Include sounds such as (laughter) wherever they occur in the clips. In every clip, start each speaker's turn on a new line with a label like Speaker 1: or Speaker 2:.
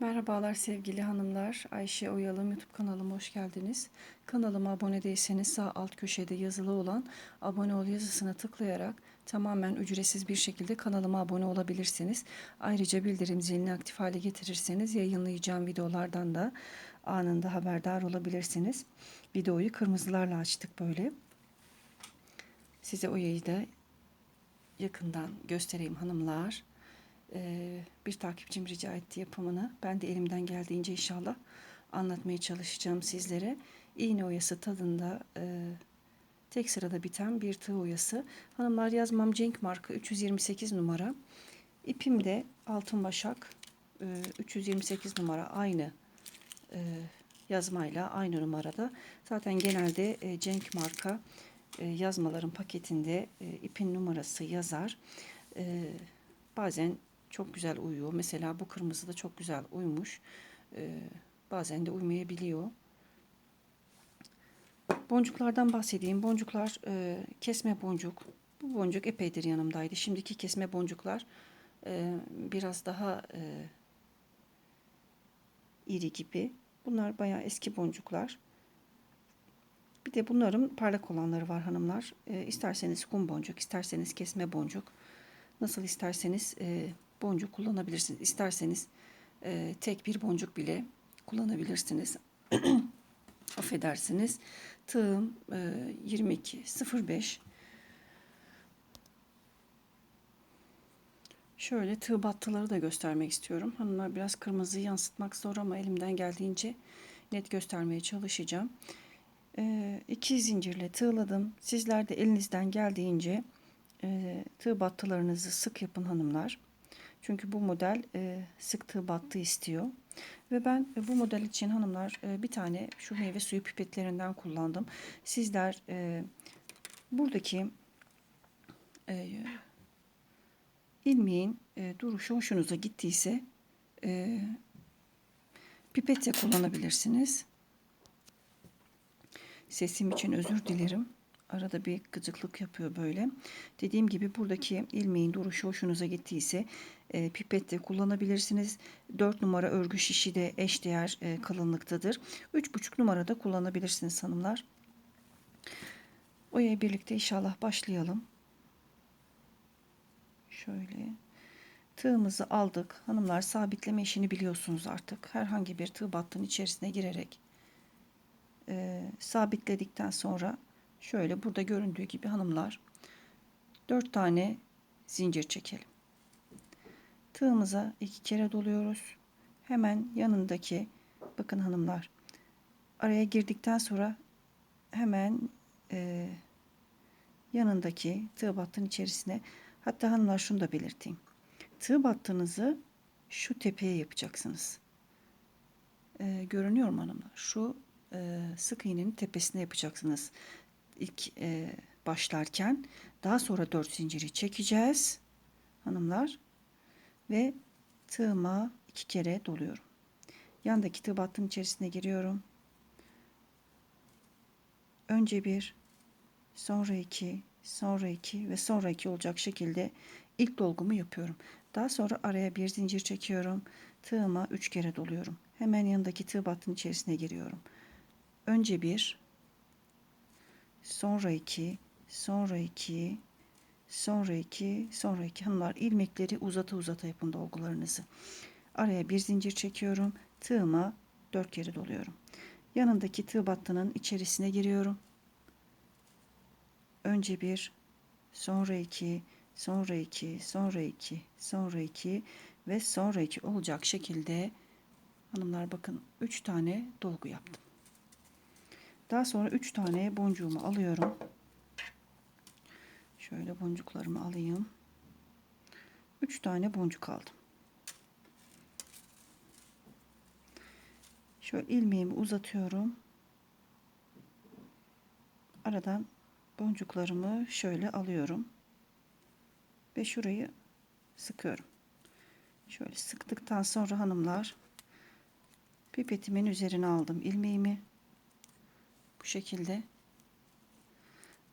Speaker 1: Merhabalar sevgili hanımlar. Ayşe Oyalım YouTube kanalıma hoş geldiniz. Kanalıma abone değilseniz sağ alt köşede yazılı olan abone ol yazısına tıklayarak tamamen ücretsiz bir şekilde kanalıma abone olabilirsiniz. Ayrıca bildirim zilini aktif hale getirirseniz yayınlayacağım videolardan da anında haberdar olabilirsiniz. Videoyu kırmızılarla açtık böyle. Size oyayı da yakından göstereyim hanımlar. Ee, bir takipçim rica etti yapımını. Ben de elimden geldiğince inşallah anlatmaya çalışacağım sizlere. İğne oyası tadında e, tek sırada biten bir tığ oyası. Hanımlar yazmam Cenk marka 328 numara. İpim de altın başak e, 328 numara aynı e, yazmayla aynı numarada. Zaten genelde e, Cenk marka e, yazmaların paketinde e, ipin numarası yazar. E, bazen çok güzel uyuyor. Mesela bu kırmızı da çok güzel uymuş. Ee, bazen de uymayabiliyor. Boncuklardan bahsedeyim. Boncuklar e, kesme boncuk. Bu boncuk epeydir yanımdaydı. Şimdiki kesme boncuklar e, biraz daha e, iri gibi. Bunlar bayağı eski boncuklar. Bir de bunların parlak olanları var hanımlar. E, isterseniz kum boncuk, isterseniz kesme boncuk. Nasıl isterseniz e, boncuk kullanabilirsiniz. İsterseniz e, tek bir boncuk bile kullanabilirsiniz. (clears throat) Affedersiniz. Tığım e, 22.05 Şöyle tığ battıları da göstermek istiyorum. Hanımlar biraz kırmızıyı yansıtmak zor ama elimden geldiğince net göstermeye çalışacağım. E, iki zincirle tığladım. Sizler de elinizden geldiğince e, tığ battılarınızı sık yapın hanımlar. Çünkü bu model e, sık tığ battı istiyor. Ve ben e, bu model için hanımlar e, bir tane şu meyve suyu pipetlerinden kullandım. Sizler e, buradaki e, ilmeğin e, duruşu hoşunuza gittiyse e, pipet kullanabilirsiniz. Sesim için özür dilerim. Arada bir gıcıklık yapıyor böyle. Dediğim gibi buradaki ilmeğin duruşu hoşunuza gittiyse e, pipet de kullanabilirsiniz. 4 numara örgü şişi de eşdeğer e, kalınlıktadır. 3,5 numarada kullanabilirsiniz hanımlar. Oya birlikte inşallah başlayalım. Şöyle tığımızı aldık. Hanımlar sabitleme işini biliyorsunuz artık. Herhangi bir tığ battının içerisine girerek e, sabitledikten sonra şöyle burada göründüğü gibi hanımlar 4 tane zincir çekelim. Tığımıza iki kere doluyoruz. Hemen yanındaki bakın hanımlar araya girdikten sonra hemen e, yanındaki tığ battığın içerisine hatta hanımlar şunu da belirteyim. Tığ battığınızı şu tepeye yapacaksınız. E, görünüyor mu hanımlar? Şu e, sık iğnenin tepesine yapacaksınız. İlk e, başlarken daha sonra dört zinciri çekeceğiz hanımlar ve tığıma iki kere doluyorum. Yandaki tığ battığın içerisine giriyorum. Önce bir, sonra iki, sonra iki ve sonra iki olacak şekilde ilk dolgumu yapıyorum. Daha sonra araya bir zincir çekiyorum. Tığıma üç kere doluyorum. Hemen yanındaki tığ battığın içerisine giriyorum. Önce bir, sonra iki, sonra iki, Sonra iki, sonra iki hanımlar ilmekleri uzata uzata yapın dolgularınızı. Araya bir zincir çekiyorum. Tığıma dört kere doluyorum. Yanındaki tığ battının içerisine giriyorum. Önce bir, sonra iki, sonra iki, sonra iki, sonra iki ve sonra iki olacak şekilde hanımlar bakın üç tane dolgu yaptım. Daha sonra üç tane boncuğumu alıyorum. Şöyle boncuklarımı alayım. 3 tane boncuk aldım. Şöyle ilmeğimi uzatıyorum. Aradan boncuklarımı şöyle alıyorum. Ve şurayı sıkıyorum. Şöyle sıktıktan sonra hanımlar pipetimin üzerine aldım ilmeğimi. Bu şekilde.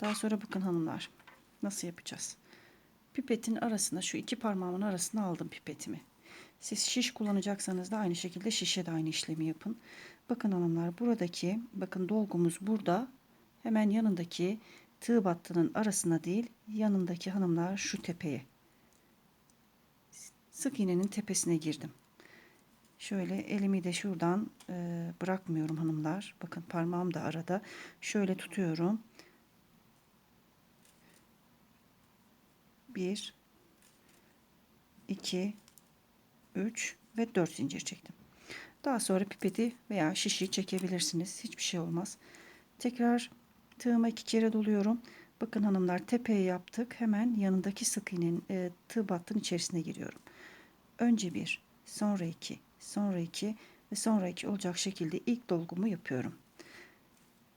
Speaker 1: Daha sonra bakın hanımlar. Nasıl yapacağız? Pipetin arasına şu iki parmağımın arasına aldım pipetimi. Siz şiş kullanacaksanız da aynı şekilde şişe de aynı işlemi yapın. Bakın hanımlar buradaki bakın dolgumuz burada. Hemen yanındaki tığ battının arasına değil yanındaki hanımlar şu tepeye. Sık iğnenin tepesine girdim. Şöyle elimi de şuradan e, bırakmıyorum hanımlar. Bakın parmağım da arada. Şöyle tutuyorum. Bir, iki, üç ve dört zincir çektim. Daha sonra pipeti veya şişi çekebilirsiniz. Hiçbir şey olmaz. Tekrar tığıma iki kere doluyorum. Bakın hanımlar tepeye yaptık. Hemen yanındaki sık iğnenin e, tığ battının içerisine giriyorum. Önce bir, sonra iki, sonra iki ve sonra iki olacak şekilde ilk dolgumu yapıyorum.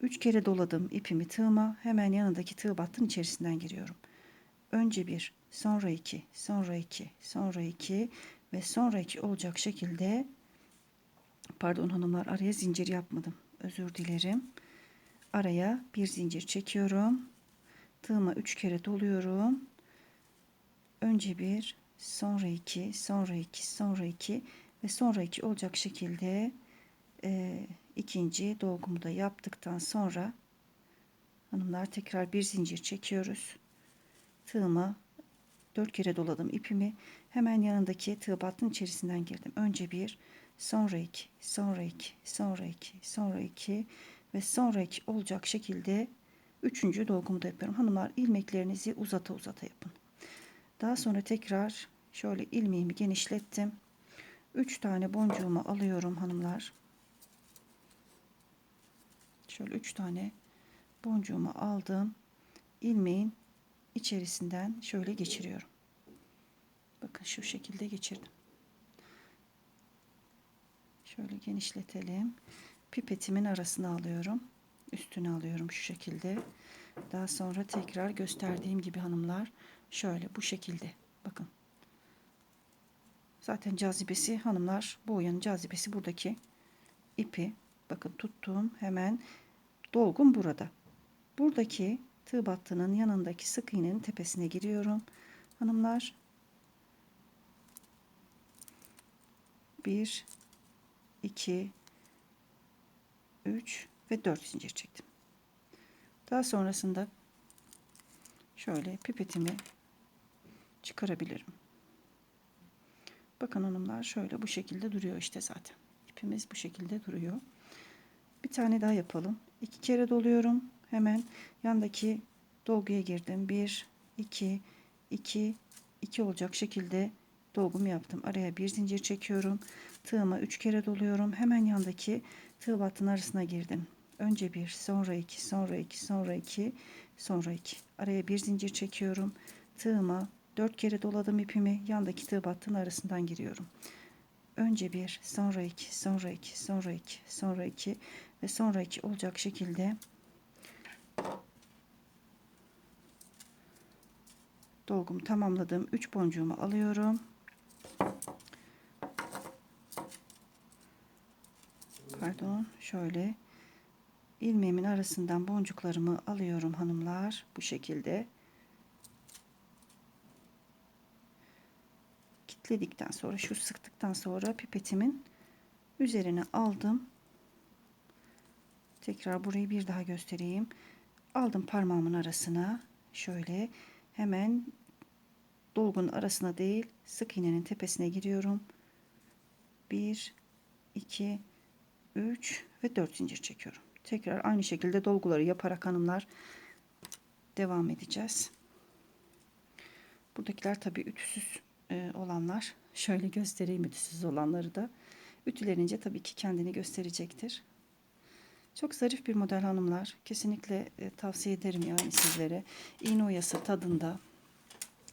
Speaker 1: Üç kere doladım ipimi tığıma. Hemen yanındaki tığ battının içerisinden giriyorum. Önce bir, sonra iki, sonra iki, sonra iki ve sonra iki olacak şekilde pardon hanımlar araya zincir yapmadım. Özür dilerim. Araya bir zincir çekiyorum. Tığıma üç kere doluyorum. Önce bir, sonra iki, sonra iki, sonra iki ve sonra iki olacak şekilde e, ikinci dolgumu da yaptıktan sonra hanımlar tekrar bir zincir çekiyoruz. Tığıma dört kere doladım ipimi. Hemen yanındaki tığ battın içerisinden girdim. Önce bir, sonra iki, sonra iki, sonra iki, sonra iki ve sonra iki olacak şekilde üçüncü dolgumu da yapıyorum. Hanımlar ilmeklerinizi uzata uzata yapın. Daha sonra tekrar şöyle ilmeğimi genişlettim. 3 tane boncuğumu alıyorum hanımlar. Şöyle 3 tane boncuğumu aldım. ilmeğin içerisinden şöyle geçiriyorum. Bakın şu şekilde geçirdim. Şöyle genişletelim. Pipetimin arasına alıyorum. Üstüne alıyorum şu şekilde. Daha sonra tekrar gösterdiğim gibi hanımlar şöyle bu şekilde. Bakın. Zaten cazibesi hanımlar bu oyanın cazibesi buradaki ipi. Bakın tuttuğum hemen dolgum burada. Buradaki tığ battının yanındaki sık iğnenin tepesine giriyorum. Hanımlar 1 2 3 ve 4 zincir çektim. Daha sonrasında şöyle pipetimi çıkarabilirim. Bakın hanımlar şöyle bu şekilde duruyor işte zaten. İpimiz bu şekilde duruyor. Bir tane daha yapalım. İki kere doluyorum. Hemen yandaki dolguya girdim. 1 2 2 2 olacak şekilde dolgumu yaptım. Araya bir zincir çekiyorum. Tığıma 3 kere doluyorum. Hemen yandaki tığ battın arasına girdim. Önce bir, sonra iki, sonra iki, sonra iki, sonra iki. Araya bir zincir çekiyorum. Tığıma dört kere doladım ipimi. Yandaki tığ battın arasından giriyorum. Önce bir, sonra iki, sonra iki, sonra iki, sonra iki ve sonra iki olacak şekilde dolgumu tamamladım. 3 boncuğumu alıyorum. Pardon şöyle ilmeğimin arasından boncuklarımı alıyorum hanımlar bu şekilde kitledikten sonra şu sıktıktan sonra pipetimin üzerine aldım tekrar burayı bir daha göstereyim aldım parmağımın arasına şöyle hemen dolgun arasına değil sık iğnenin tepesine giriyorum. 1 2 3 ve 4 zincir çekiyorum. Tekrar aynı şekilde dolguları yaparak hanımlar devam edeceğiz. Buradakiler tabi ütüsüz e, olanlar. Şöyle göstereyim ütüsüz olanları da. Ütülenince tabii ki kendini gösterecektir. Çok zarif bir model hanımlar. Kesinlikle e, tavsiye ederim yani sizlere. İğne oyası tadında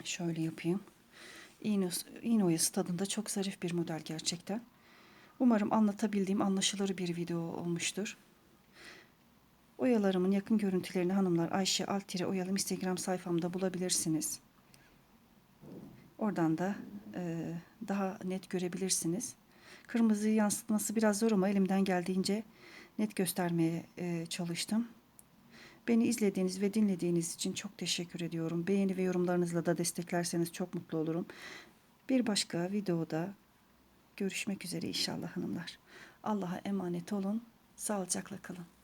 Speaker 1: şöyle yapayım. İğne, iğne tadında çok zarif bir model gerçekten. Umarım anlatabildiğim anlaşılır bir video olmuştur. Oyalarımın yakın görüntülerini hanımlar Ayşe Altire Oyalım Instagram sayfamda bulabilirsiniz. Oradan da e, daha net görebilirsiniz. Kırmızıyı yansıtması biraz zor ama elimden geldiğince net göstermeye e, çalıştım. Beni izlediğiniz ve dinlediğiniz için çok teşekkür ediyorum. Beğeni ve yorumlarınızla da desteklerseniz çok mutlu olurum. Bir başka videoda görüşmek üzere inşallah hanımlar. Allah'a emanet olun. Sağlıcakla kalın.